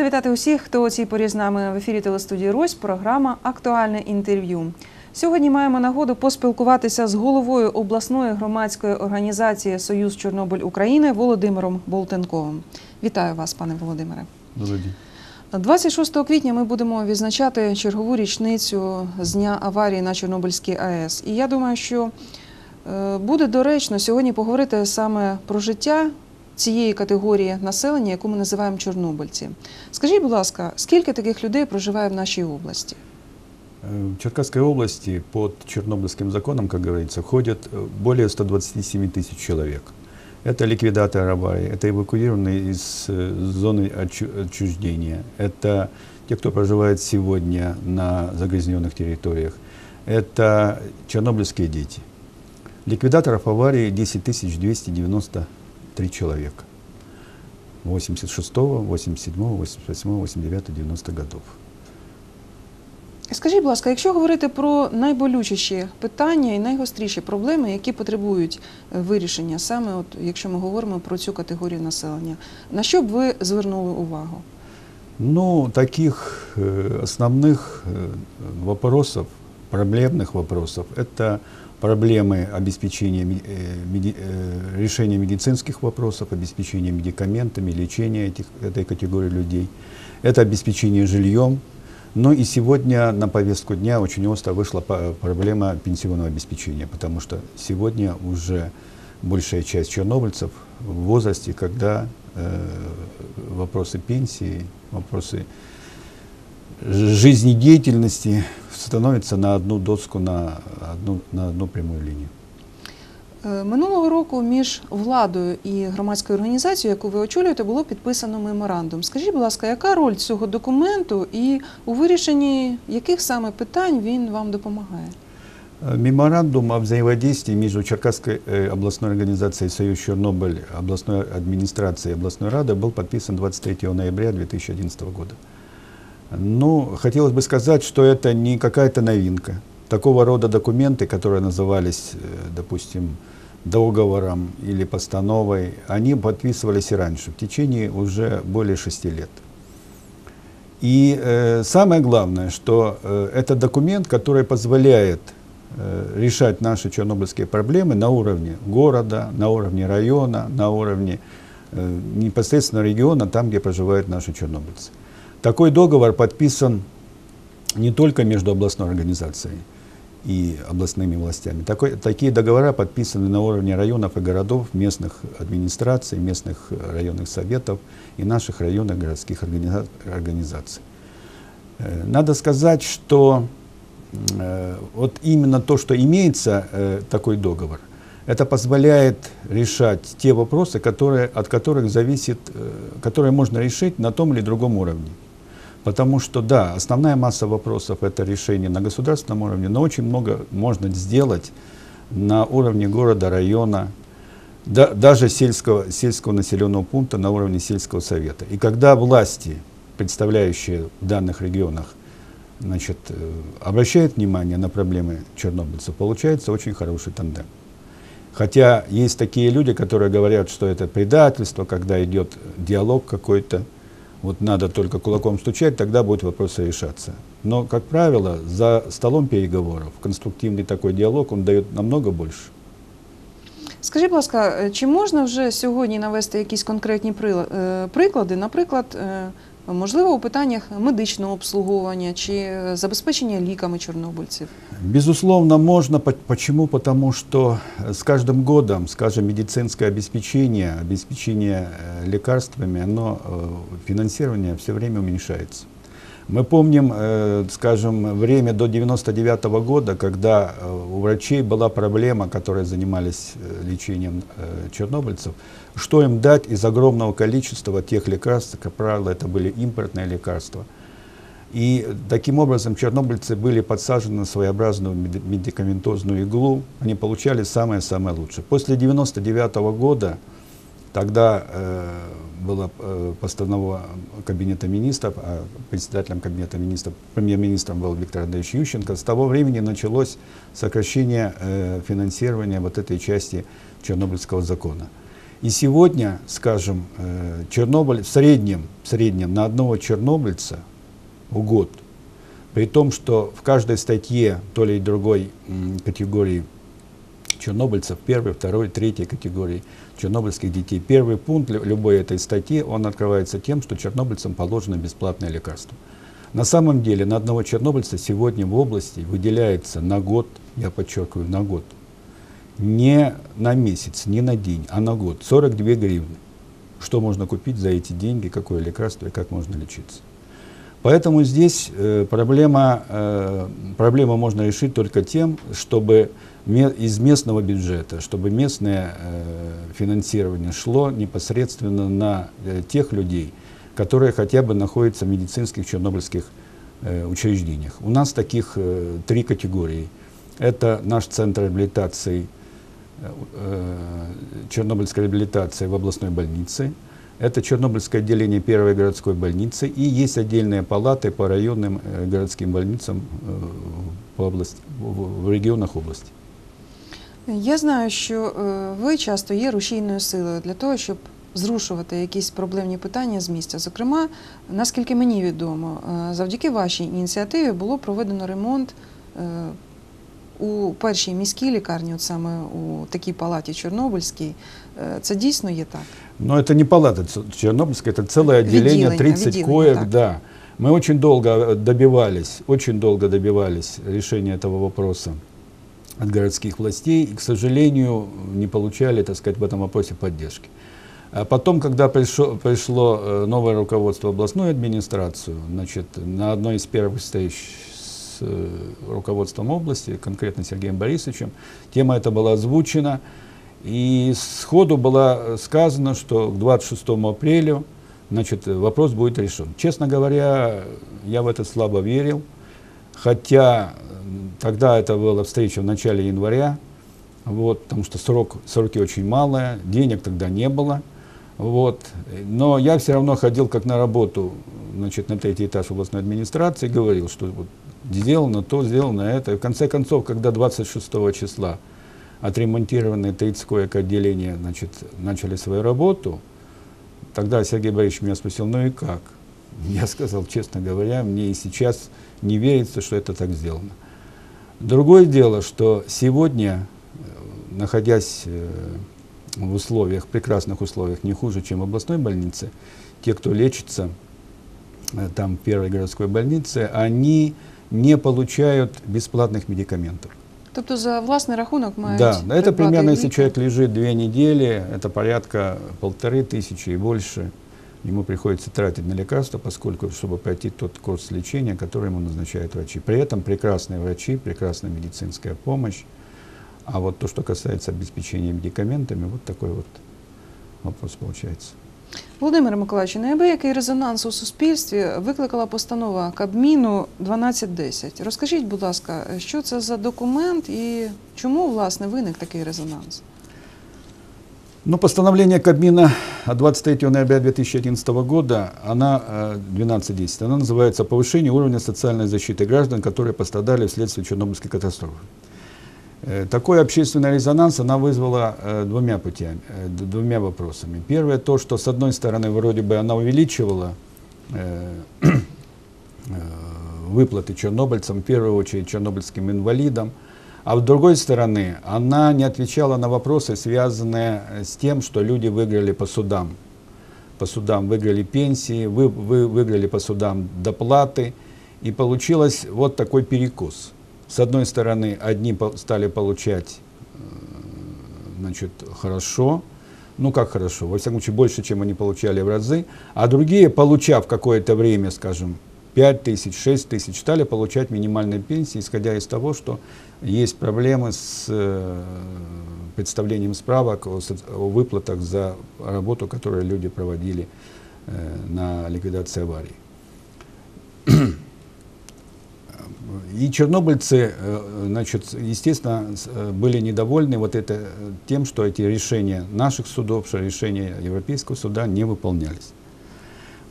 Рада вітати усіх, хто у цій порі з нами в ефірі телестудії Рось. Програма Актуальне інтерв'ю. Сьогодні маємо нагоду поспілкуватися з головою обласної громадської організації Союз Чорнобиль України Володимиром Болтенковим. Вітаю вас, пане Володимире. Добрый день. 26 квітня ми будемо відзначати чергову річницю з дня аварії на Чорнобильській АЕС. І я думаю, що е, буде доречно сьогодні поговорити саме про життя цієї категорії населення, яку ми називаємо чорнобильці. Скажіть, будь ласка, скільки таких людей проживає в нашій області? Э, В Черкасской области под Чернобыльским законом, как говорится, входят э, более 127 тысяч человек. Это ликвидаторы аварии, это эвакуированные из э, зоны отчу- отчуждения, это те, кто проживает сегодня на загрязненных территориях, это чернобыльские дети. Ликвидаторов аварии 10 293 человека. 86, 87, 88, 89, 90 годов. Скажіть, будь ласка, якщо говорити про найболючіші питання і найгостріші проблеми, які потребують е, вирішення, саме от якщо ми говоримо про цю категорію населення, на що б ви звернули увагу? Ну, таких э, основных э, вопросов, проблемных вопросов, это проблемы обеспечения, э, э, решения медицинских вопросов, обеспечения медикаментами, лечения этих, этой категории людей, это обеспечение жильем. Ну и сегодня на повестку дня очень остро вышла проблема пенсионного обеспечения, потому что сегодня уже большая часть чернобыльцев в возрасте, когда э, вопросы пенсии, вопросы жизнедеятельности становятся на одну доску, на одну, на одну прямую линию. Е, Минулого року між владою і громадською організацією, яку ви очолюєте, було підписано меморандум. Скажіть, будь ласка, яка роль цього документу і у вирішенні яких саме питань він вам допомагає? Э, Меморандум о взаимодействии между Черкасской э, областной организацией «Союз Чернобыль», областной администрацией и областной радой был подписан 23 ноября 2011 года. Ну, хотелось бы сказать, что это не какая-то новинка. Такого рода документы, которые назывались, э, допустим, договором или постановой, они подписывались и раньше, в течение уже более шести лет. И э, самое главное, что э, это документ, который позволяет э, решать наши чернобыльские проблемы на уровне города, на уровне района, на уровне э, непосредственно региона, там, где проживают наши чернобыльцы. Такой договор подписан не только между областной организацией и областными властями. Такой, такие договора подписаны на уровне районов и городов, местных администраций, местных э, районных советов и наших районных городских организа- организаций. Э, Надо сказать, что э, вот именно то, что имеется э, такой договор, это позволяет решать те вопросы, которые, от которых зависит, э, которые можно решить на том или другом уровне. Потому что, да, основная масса вопросов это решение на государственном уровне, но очень много можно сделать на уровне города, района, да- даже сельского, сельского населенного пункта на уровне сельского совета. И когда власти, представляющие в данных регионах, значит, э, обращают внимание на проблемы чернобыльцев, получается очень хороший тандем. Хотя есть такие люди, которые говорят, что это предательство, когда идет диалог какой-то, вот надо только кулаком стучать, тогда будут вопросы решаться. Но, как правило, за столом переговоров конструктивный такой диалог, он дает намного больше. Скажіть, будь ласка, е, чи можна вже сьогодні навести якісь конкретні прила- е, приклади? Наприклад, е, можливо, у питаннях медичного обслуговування чи забезпечення ліками чорнобильців? Безусловно, можно. По- Почему? Потому что э, с каждым годом, скажем, медицинское обеспечение, обеспечение э, лекарствами, оно, э, финансирование все время уменьшается. Мы помним, э, скажем, время до 99 года, когда э, у врачей была проблема, которые занимались э, лечением чернобыльцев, что им дать из огромного количества тех лекарств, как правило, это были импортные лекарства. И таким образом чернобыльцы были подсажены на своеобразную меди- медикаментозную иглу, они получали самое-самое лучшее. После 99 года, тогда э, было э, постанова Кабинета министров, а председателем Кабинета министров, премьер-министром был Виктор Андреевич Ющенко, с того времени началось сокращение э, финансирования вот этой части Чернобыльского закона. И сегодня, скажем, э, Чернобыль в среднем, в среднем на одного чернобыльца в год, при том, что в каждой статье той или другой м, категории чернобыльцев, первой, второй, третьей категории чернобыльских детей, первый пункт лю- любой этой статьи, он открывается тем, что чернобыльцам положено бесплатное лекарство. На самом деле на одного чернобыльца сегодня в области выделяется на год, я подчеркиваю, на год, не на месяц, не на день, а на год 42 гривны. Что можно купить за эти деньги, какое лекарство и как можно лечиться. Поэтому здесь э, проблема, э, проблему можно решить только тем, чтобы из местного бюджета, чтобы местное э, финансирование шло непосредственно на тех людей, которые хотя бы находятся в медицинских чернобыльских учреждениях. У нас таких три категории. Это наш центр реабилитации, Чернобыльской реабилитации в областной больнице, это Чернобыльское отделение первой городской больницы и есть отдельные палаты по районным э, городским больницам э, по области, в, в регионах области. Я знаю, що е, ви часто є рушійною силою для того, щоб зрушувати якісь проблемні питання з місця. Зокрема, наскільки мені відомо, е, завдяки вашій ініціативі було проведено ремонт е, у першій міській лікарні, от саме у такій палаті Чорнобильській. Е, Це дійсно є так. Но это не палата ц- Чернобыльская, это целое отделение, Отделение, 30 отделение, коек, так. да. Мы очень долго э, добивались, очень долго добивались решения этого вопроса от городских властей и, к сожалению, не получали, так сказать, в этом вопросе поддержки. А потом, когда пришло, пришло э, новое руководство в областную администрацию, значит, на одной из первых встреч с э, руководством области, конкретно Сергеем Борисовичем, тема эта была озвучена, и сходу было сказано, что к 26 апреля значит, вопрос будет решен. Честно говоря, я в это слабо верил, хотя тогда это была встреча в начале января, вот, потому что срок, сроки очень малые, денег тогда не было. Вот. Но я все равно ходил как на работу значит, на третий этаж областной администрации, говорил, что вот сделано то, сделано это. В конце концов, когда 26 числа отремонтированные 30 коек отделения значит, начали свою работу, тогда Сергей Борисович меня спросил, ну и как? Я сказал, честно говоря, мне и сейчас не верится, что это так сделано. Другое дело, что сегодня, э, находясь э, в условиях, прекрасных условиях, не хуже, чем в областной больнице, те, кто лечится э, там в первой городской больнице, они не получают бесплатных медикаментов. Тобто за власний рахунок мають Да, это примерно, если человек лежит две недели, это порядка полторы тысячи и больше. Ему приходится тратить на лекарства, поскольку, чтобы пройти тот курс лечения, который ему назначают врачи. При этом прекрасные врачи, прекрасная медицинская помощь. А вот то, что касается обеспечения медикаментами, вот такой вот вопрос получается. Володимире Миколаївичу, неабиякий резонанс у суспільстві викликала постанова Кабміну 1210. Розкажіть, будь ласка, що це за документ і чому власне виник такий резонанс? Ну, постановление Кабмина от 23 ноября 2011 года, она э, 12.10, она называется «Повышение уровня социальной защиты граждан, которые пострадали вследствие Чернобыльской катастрофы». Э, Такой общественный резонанс она вызвала э, двумя путями, э, двумя вопросами. Первое то, что с одной стороны вроде бы она увеличивала выплаты чернобыльцам, в первую очередь чернобыльским инвалидам, а с другой стороны, она не отвечала на вопросы, связанные с тем, что люди выиграли по судам. По судам выиграли пенсии, вы, вы выиграли по судам доплаты. И получилось вот такой перекос. С одной стороны, одни стали получать э, значит, хорошо, ну как хорошо, во всяком случае больше, чем они получали в разы, а другие, получав какое-то время, скажем, 5 тысяч, 6 тысяч, стали получать минимальные пенсии, исходя из того, что есть проблемы с э, представлением справок о, о выплатах за работу, которую люди проводили э, на ликвидации аварии. И чернобыльцы, э, значит, естественно, э, были недовольны вот это, э, тем, что эти решения наших судов, что решения Европейского суда не выполнялись.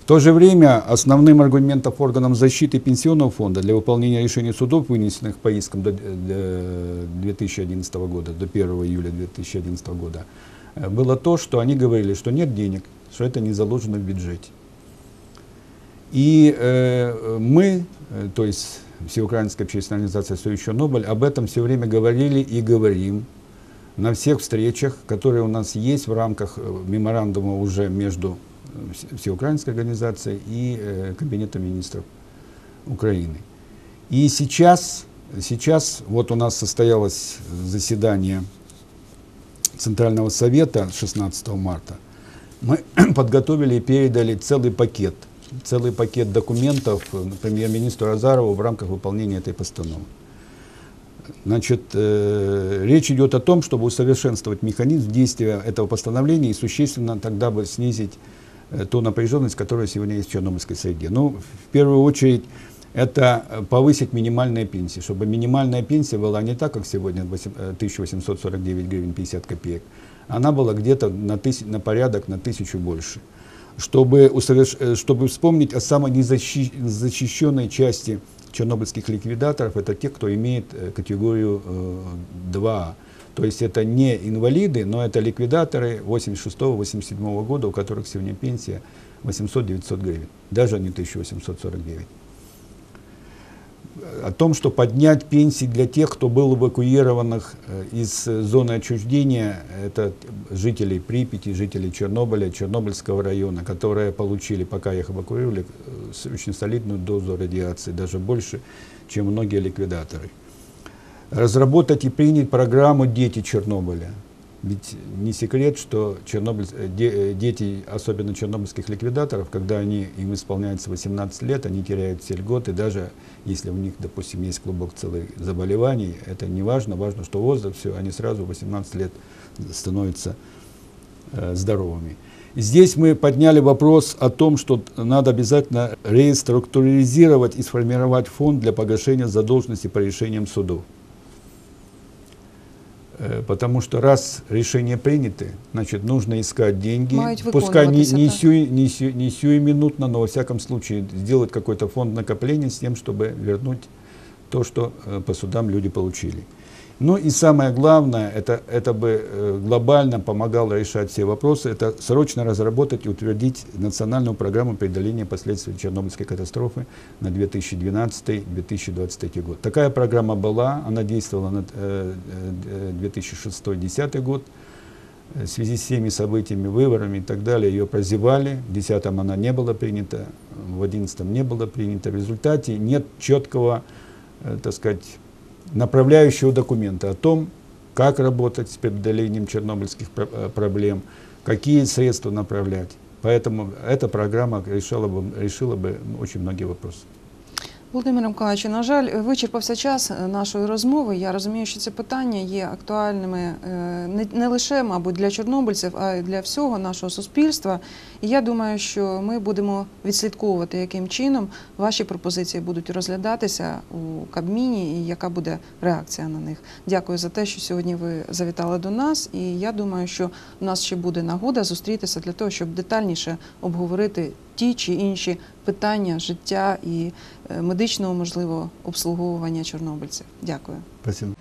В то же время основным аргументом органам защиты пенсионного фонда для выполнения решений судов, вынесенных по искам до, э, до 2011 года, до 1 июля 2011 года, было то, что они говорили, что нет денег, что это не заложено в бюджете. И э, мы, то есть Всеукраинская общественная организация «Союз Чернобыль», об этом все время говорили и говорим на всех встречах, которые у нас есть в рамках э, меморандума уже между э, Вс- Всеукраинской организацией и э, Кабинетом министров Украины. И сейчас, сейчас вот у нас состоялось заседание Центрального совета 16 марта. Мы подготовили и передали целый пакет, целый пакет документов э, премьер-министру Азарову в рамках выполнения этой постановы. Значит, э, речь идет о том, чтобы усовершенствовать механизм действия этого постановления и существенно тогда бы снизить э, ту напряженность, которая сегодня есть в Чернобыльской среде. Ну, в первую очередь, это повысить минимальные пенсии, чтобы минимальная пенсия была не так, как сегодня, восемь- э, 1849 гривен 50 копеек, она была где-то на, на порядок, на тысячу больше. Чтобы, э, чтобы вспомнить о самой незащищенной части чернобыльских ликвидаторов, это те, кто имеет э, категорию э, 2. То есть это не инвалиды, но это ликвидаторы 86-87 года, у которых сегодня пенсия 800-900 гривен, даже не 1849 о том, что поднять пенсии для тех, кто был эвакуированных э, из э, зоны отчуждения, это жители Припяти, жители Чернобыля, Чернобыльского района, которые получили, пока их эвакуировали, э, очень солидную дозу радиации, даже больше, чем многие ликвидаторы. Разработать и принять программу «Дети Чернобыля». Ведь не секрет, что Чернобыль, э, э, дети, особенно чернобыльских ликвидаторов, когда они, им исполняется 18 лет, они теряют все льготы, даже если у них, допустим, есть клубок целых заболеваний, это не важно, важно, что возраст, все, они сразу в 18 лет становятся э, здоровыми. Здесь мы подняли вопрос о том, что надо обязательно реструктуризировать и сформировать фонд для погашения задолженности по решениям судов. Э, Потому что раз решения приняты, значит, нужно искать деньги, Мають пускай не, не, сию, не, сию, не сиюминутно, но во всяком случае сделать какой-то фонд накопления с тем, чтобы вернуть то, что э, по судам люди получили. Ну и самое главное, это, это бы э, глобально помогало решать все вопросы, это срочно разработать и утвердить национальную программу преодоления последствий Чернобыльской катастрофы на 2012-2023 год. Такая программа была, она действовала на э, э, 2006-2010 год. Э, В связи с всеми событиями, выборами и так далее, ее прозевали. В 2010 она не была принята, в 2011 не была принята. В результате нет четкого, э, так сказать, направляющего документа о том, как работать с преодолением чернобыльских э, проблем, какие средства направлять. Поэтому эта программа решила бы, решила бы очень многие вопросы. Володимир Миколаївич, на жаль, вичерпався час е, нашої розмови. Я розумію, що ці питання є актуальними е, не лише, мабуть, для чорнобильців, а й для всього нашого суспільства. І я думаю, що ми будемо відслідковувати, яким чином ваші пропозиції будуть розглядатися у Кабміні і яка буде реакція на них. Дякую за те, що сьогодні ви завітали до нас. І я думаю, що у нас ще буде нагода зустрітися для того, щоб детальніше обговорити ті чи інші питання життя і е, медичного можливо обслуговування чорнобильців. Дякую. Спасибо.